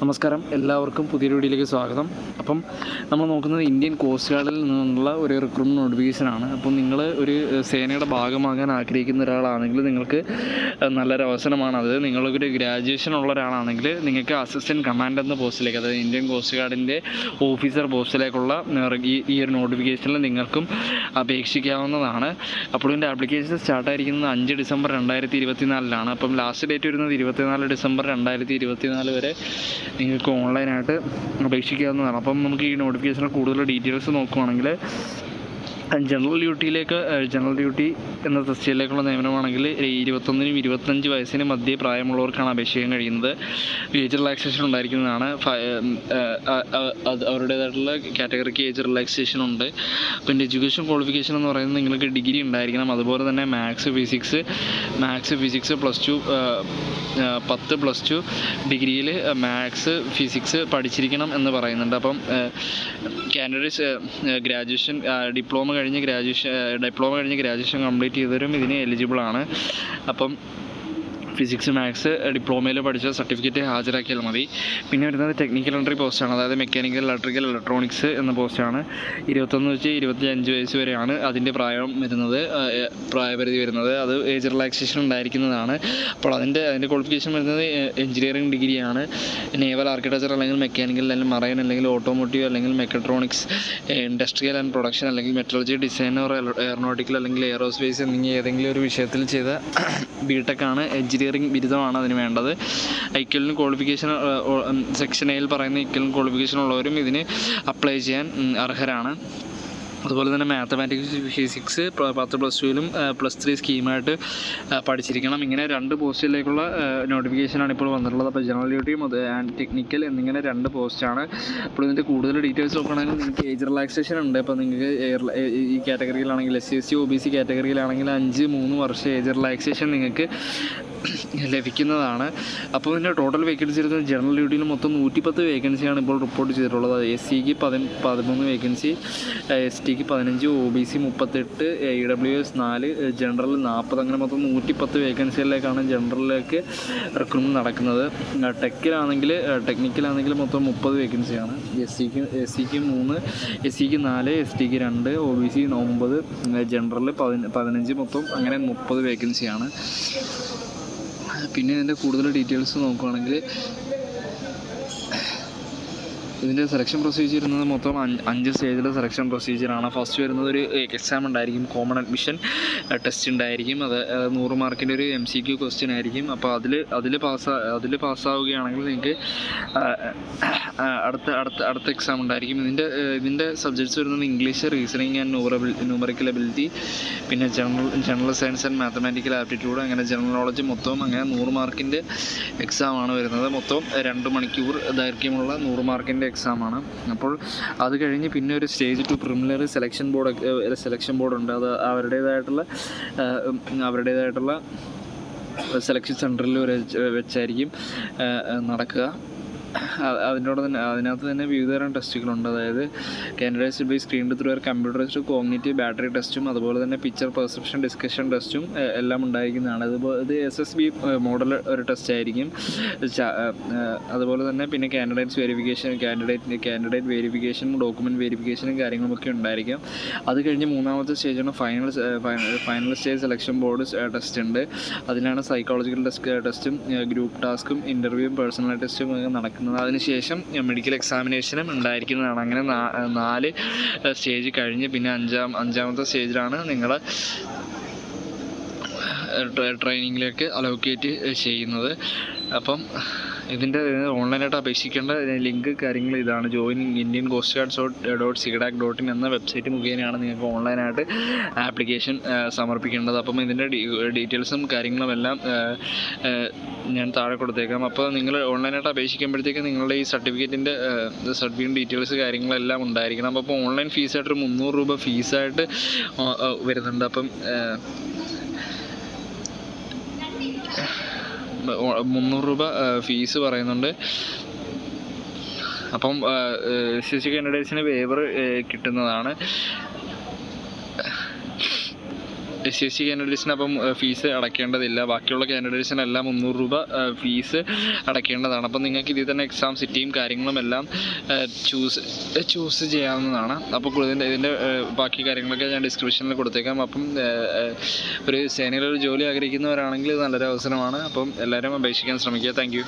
നമസ്കാരം. എല്ലാവർക്കും പുതിയ വീഡിയോയിലേക്ക് സ്വാഗതം. അപ്പം നമ്മൾ നോക്കുന്നത് ഇന്ത്യൻ കോസ്റ്റ് ഗാർഡിൽ നിന്നുള്ള ഒരു റിക്രൂട്ട്മെന്റ് നോട്ടിഫിക്കേഷനാണ് അപ്പം നിങ്ങൾ ഒരു സേനയുടെ ഭാഗമാകാൻ ആഗ്രഹിക്കുന്ന ഒരാളാണെങ്കിൽ നിങ്ങൾക്ക് നല്ലൊരു അവസരമാണത് നിങ്ങൾക്കൊരു ഗ്രാജുവേഷൻ ഉള്ള ഒരാളാണെങ്കിൽ നിങ്ങൾക്ക് അസിസ്റ്റന്റ് കമാൻഡ് എന്ന പോസ്റ്റിലേക്ക് അതായത് ഇന്ത്യൻ കോസ്റ്റ് ഗാർഡിന്റെ ഓഫീസർ പോസ്റ്റിലേക്കുള്ള ഈ ഒരു നോട്ടിഫിക്കേഷനിൽ നിങ്ങൾക്കും അപേക്ഷിക്കാവുന്നതാണ്. അപ്പോൾ ഇതിന്റെ ആപ്ലിക്കേഷൻ സ്റ്റാർട്ടായിരിക്കുന്നത് അഞ്ച് ഡിസംബർ രണ്ടായിരത്തി ഇരുപത്തിനാലിലാണ്. അപ്പം ലാസ്റ്റ് ഡേറ്റ് വരുന്നത് ഇരുപത്തിനാല് ഡിസംബർ രണ്ടായിരത്തി ഇരുപത്തിനാല് വരെ നിങ്ങൾക്ക് ഓൺലൈനായിട്ട് അപേക്ഷിക്കാവുന്നതാണ്. അപ്പം നമുക്ക് ഈ നോട്ടിഫിക്കേഷനിൽ കൂടുതൽ ഡീറ്റെയിൽസ് നോക്കുവാണെങ്കിൽ ജനറൽ ഡ്യൂട്ടിയിലേക്ക് ജനറൽ ഡ്യൂട്ടി എന്ന തസ്തികയിലേക്കുള്ള നിയമനമാണെങ്കിൽ ഇരുപത്തൊന്നിനും ഇരുപത്തഞ്ച് വയസ്സിന് മധ്യേ പ്രായമുള്ളവർക്കാണ് അപേക്ഷിക്കാൻ കഴിയുന്നത്. ഏജ് റിലാക്സേഷൻ ഉണ്ടായിരിക്കുന്നതാണ്. അവരുടേതായിട്ടുള്ള കാറ്റഗറിക്ക് ഏജ് റിലാക്സേഷൻ ഉണ്ട്. പിന്നെ എഡ്യൂക്കേഷൻ ക്വാളിഫിക്കേഷൻ എന്ന് പറയുന്നത് നിങ്ങൾക്ക് ഡിഗ്രി ഉണ്ടായിരിക്കണം. അതുപോലെ തന്നെ maths physics maths physics plus two പത്ത് പ്ലസ് ടു ഡിഗ്രിയിൽ മാത്സ് ഫിസിക്സ് പഠിച്ചിരിക്കണം എന്ന് പറയുന്നുണ്ട്. അപ്പം കാൻഡിഡേറ്റ്സ് ഗ്രാജുവേഷൻ ഡിപ്ലോമ കഴിഞ്ഞ് ഗ്രാജുവേഷൻ ഡിപ്ലോമ കഴിഞ്ഞ് ഗ്രാജുവേഷൻ കംപ്ലീറ്റ് ചെയ്തവരും ഇതിന് എലിജിബിൾ ആണ്. അപ്പം ഫിസിക്സ് മാത്സ് ഡിപ്ലോമയിൽ പഠിച്ച സർട്ടിഫിക്കറ്റ് ഹാജരാക്കിയാൽ മതി. പിന്നെ വരുന്നത് ടെക്നിക്കൽ എൻട്രി പോസ്റ്റാണ് അതായത് മെക്കാനിക്കൽ ഇലക്ട്രിക്കൽ ഇലക്ട്രോണിക്സ് എന്ന പോസ്റ്റാണ് ഇരുപത്തൊന്ന് വെച്ച് ഇരുപത്തി അഞ്ച് വയസ്സ് വരെയാണ് അതിന്റെ പ്രായം വരുന്നത് പ്രായപരിധി വരുന്നത്. അത് ഏജ് റിലാക്സേഷൻ ഉണ്ടായിരിക്കുന്നതാണ്. അപ്പോൾ അതിന്റെ അതിന്റെ ക്വാളിഫിക്കേഷൻ വരുന്നത് എഞ്ചിനീയറിംഗ് ഡിഗ്രിയാണ് നേവൽ ആർക്കിടെക്ചർ അല്ലെങ്കിൽ മെക്കാനിക്കൽ അല്ലെങ്കിൽ മറൈൻ അല്ലെങ്കിൽ ഓട്ടോമോട്ടീവ് അല്ലെങ്കിൽ മെക്കട്രോണിക്സ് ഇൻഡസ്ട്രിയൽ ആൻഡ് പ്രൊഡക്ഷൻ അല്ലെങ്കിൽ മെട്രോളജി ഡിസൈനർ എയറോനോട്ടിക്കൽ അല്ലെങ്കിൽ എയറോസ്പേസ് എന്നിങ്ങനെ ഏതെങ്കിലും ഒരു വിഷയത്തിൽ ചെയ്ത ബിടെക് ആണ് എഞ്ചിനീയറിംഗ് ബിരുദമാണ് അതിന് വേണ്ടത്. ഐക്യലിന് ക്വാളിഫിക്കേഷൻ സെക്ഷൻ എയിൽ പറയുന്ന ഐക്യലിന് ക്വാളിഫിക്കേഷൻ ഉള്ളവരും ഇതിന് അപ്ലൈ ചെയ്യാൻ അർഹരാണ്. അതുപോലെ തന്നെ മാത്തമാറ്റിക്സ് ഫിസിക്സ് പത്ത് പ്ലസ് ടുവിലും പ്ലസ് ത്രീ സ്കീമായിട്ട് പഠിച്ചിരിക്കണം. ഇങ്ങനെ രണ്ട് പോസ്റ്റിലേക്കുള്ള നോട്ടിഫിക്കേഷനാണ് ഇപ്പോൾ വന്നിട്ടുള്ളത്. അപ്പോൾ ജനറൽ ഡ്യൂട്ടിയും അത് ആൻഡ് ടെക്നിക്കൽ എന്നിങ്ങനെ രണ്ട് പോസ്റ്റാണ് അപ്പോൾ ഇതിന്റെ കൂടുതൽ ഡീറ്റെയിൽസ് നോക്കുകയാണെങ്കിൽ നിങ്ങൾക്ക് ഏജ് റിലാക്സേഷൻ ഉണ്ട്. അപ്പോൾ നിങ്ങൾക്ക് ഈ കാറ്റഗറിയിലാണെങ്കിൽ S C S C O B C കാറ്റഗറിയിലാണെങ്കിൽ അഞ്ച് മൂന്ന് വർഷം ഏജ് റിലാക്സേഷൻ നിങ്ങൾക്ക് ലഭിക്കുന്നതാണ്. അപ്പോൾ ഇതിന്റെ ടോട്ടൽ വേക്കൻസി വരുന്നത് ജനറൽ ഡ്യൂട്ടിയിൽ മൊത്തം നൂറ്റിപ്പത്ത് വേക്കൻസിയാണ് ഇപ്പോൾ റിപ്പോർട്ട് ചെയ്തിട്ടുള്ളത്. എസ് സിക്ക് പതി പതിമൂന്ന് വേക്കൻസി എസ് ടിക്ക് പതിനഞ്ച് ഒ ബി സി മുപ്പത്തെട്ട് ഇ ഡബ്ല്യു എസ് നാല് ജനറൽ നാൽപ്പത് അങ്ങനെ മൊത്തം നൂറ്റിപ്പത്ത് വേക്കൻസികളിലേക്കാണ് ജനറലിലേക്ക് റിക്രൂട്ട്മെന്റ് നടക്കുന്നത്. ടെക്കിലാണെങ്കിൽ ടെക്നിക്കലാണെങ്കിൽ മൊത്തം മുപ്പത് വേക്കൻസിയാണ് എസ് സിക്ക് എസ് സിക്ക് മൂന്ന് എസ് സിക്ക് നാല് എസ് ടിക്ക് രണ്ട് ഒ ബി സി ഒമ്പത് ജനറൽ പതിനഞ്ച് മൊത്തം അങ്ങനെ മുപ്പത് വേക്കൻസിയാണ് പിന്നെ ഇതിന്റെ കൂടുതൽ ഡീറ്റെയിൽസ് നോക്കുകയാണെങ്കിൽ ഇതിന്റെ സെലക്ഷൻ പ്രൊസീജിയർ എന്നത് മൊത്തം അഞ്ച് സ്റ്റേജിലെ സെലക്ഷൻ പ്രൊസീജിയറാണ് ഫസ്റ്റ് വരുന്നത് ഒരു എക്സാം ഉണ്ടായിരിക്കും. കോമൺ അഡ്മിഷൻ ടെസ്റ്റ് ഉണ്ടായിരിക്കും. അത് നൂറ് മാർക്കിന്റെ ഒരു എം സി ക്യു ക്വസ്റ്റ്യൻ ആയിരിക്കും. അപ്പോൾ അതിൽ അതിൽ പാസ് അതിൽ പാസ്സാവുകയാണെങ്കിൽ നിങ്ങൾക്ക് അടുത്ത അടുത്ത അടുത്ത എക്സാം ഉണ്ടായിരിക്കും. ഇതിന്റെ ഇതിന്റെ സബ്ജക്ട്സ് വരുന്നത് ഇംഗ്ലീഷ് റീസണിങ് ആൻഡ് ന്യൂറബിൾ ന്യൂമറിക്കൽ എബിലിറ്റി പിന്നെ general general science and mathematical aptitude അങ്ങനെ ജനറൽ നോളജ് മൊത്തം അങ്ങനെ നൂറ് മാർക്കിന്റെ എക്സാമാണ് വരുന്നത്. മൊത്തം രണ്ട് മണിക്കൂർ ദൈർഘ്യമുള്ള നൂറ് മാർക്കിന്റെ എക്സാമാണ് അപ്പോൾ അത് കഴിഞ്ഞ് പിന്നെ ഒരു stage two preliminary selection board selection ബോർഡുണ്ട് അത് അവരുടേതായിട്ടുള്ള അവരുടേതായിട്ടുള്ള സെലക്ഷൻ സെന്ററിൽ വെച്ചായിരിക്കും നടക്കുക. അതിനോട് തന്നെ അതിനകത്ത് തന്നെ വിവിധ തരം ടെസ്റ്റുകളുണ്ട്. അതായത് candidates by screen through R computerised cognitive battery ടെസ്റ്റും അതുപോലെ തന്നെ പിക്ചർ പെർസെപ്ഷൻ ഡിസ്കഷൻ ടെസ്റ്റും എല്ലാം ഉണ്ടായിരിക്കുന്നതാണ്. അതുപോലെ ഇത് എസ് എസ് ബി മോഡൽ ഒരു ടെസ്റ്റ് ആയിരിക്കും. അതുപോലെ തന്നെ പിന്നെ കാൻഡിഡേറ്റ്സ് വെരിഫിക്കേഷൻ കാൻഡിഡേറ്റ് കാൻഡിഡേറ്റ് വെരിഫിക്കേഷനും ഡോക്യുമെന്റ് വെരിഫിക്കേഷനും കാര്യങ്ങളുമൊക്കെ ഉണ്ടായിരിക്കും. അത് കഴിഞ്ഞ് മൂന്നാമത്തെ സ്റ്റേജാണ് final final stage selection board test ഉണ്ട്. അതിലാണ് സൈക്കോളജിക്കൽ ടെസ്റ്റ് ടെസ്റ്റും ഗ്രൂപ്പ് ടാസ്കും ഇന്റർവ്യൂവും പേഴ്സണൽ ടെസ്റ്റും ഒക്കെ നടക്കുന്നത്. അതിനുശേഷം മെഡിക്കൽ എക്സാമിനേഷനും ഉണ്ടായിരിക്കുന്നതാണ്. അങ്ങനെ നാല് സ്റ്റേജ് കഴിഞ്ഞ് പിന്നെ അഞ്ചാം അഞ്ചാമത്തെ സ്റ്റേജിലാണ് നിങ്ങൾ ട്രെയിനിങ്ങിലേക്ക് അലോക്കേറ്റ് ചെയ്യുന്നത്. അപ്പം ഇതിന്റെ ഓൺലൈനായിട്ട് അപേക്ഷിക്കേണ്ട ലിങ്ക് കാര്യങ്ങൾ ഇതാണ്. Join Indian coast guards dot dot സിഗഡാക് dot in എന്ന വെബ്സൈറ്റ് മുഖേനയാണ് നിങ്ങൾക്ക് ഓൺലൈനായിട്ട് ആപ്ലിക്കേഷൻ സമർപ്പിക്കേണ്ടത്. അപ്പം ഇതിന്റെ ഡീറ്റെയിൽസും കാര്യങ്ങളും എല്ലാം ആ, ഞാൻ താഴെ കൊടുത്തേക്കാം. അപ്പോൾ നിങ്ങൾ ഓൺലൈനായിട്ട് അപേക്ഷിക്കുമ്പോഴത്തേക്ക് നിങ്ങളുടെ ഈ സർട്ടിഫിക്കറ്റിന്റെ സർട്ടിഫിക്കറ്റ് ഡീറ്റെയിൽസ് കാര്യങ്ങളെല്ലാം ഉണ്ടായിരിക്കണം. അപ്പോൾ ഓൺലൈൻ ഫീസായിട്ടൊരു മുന്നൂറ് രൂപ ഫീസായിട്ട് വരുന്നുണ്ട്. അപ്പം മുന്നൂറ് രൂപ ഫീസ് പറയുന്നുണ്ട്. അപ്പം ശിശു കാൻഡിഡേറ്റ്സിന് വേവർ കിട്ടുന്നതാണ്. എസ് സി കാൻഡിഡേറ്റ്സിന് അപ്പം ഫീസ് അടയ്ക്കേണ്ടതില്ല. ബാക്കിയുള്ള കാൻഡിഡേറ്റ്സിനെല്ലാം മുന്നൂറ് രൂപ ഫീസ് അടയ്ക്കേണ്ടതാണ്. അപ്പം നിങ്ങൾക്ക് ഇതിൽ തന്നെ എക്സാം സിറ്റിയും കാര്യങ്ങളും എല്ലാം ചൂസ് ചൂസ് ചെയ്യാവുന്നതാണ്. അപ്പോൾ ഇതിന്റെ ഇതിന്റെ ബാക്കി കാര്യങ്ങളൊക്കെ ഞാൻ ഡിസ്ക്രിപ്ഷനിൽ കൊടുത്തേക്കാം. അപ്പം ഒരു സേനയിൽ ഒരു ജോലി ആഗ്രഹിക്കുന്നവരാണെങ്കിൽ നല്ലൊരു അവസരമാണ്. അപ്പം എല്ലാവരും അപേക്ഷിക്കാൻ ശ്രമിക്കുക. താങ്ക്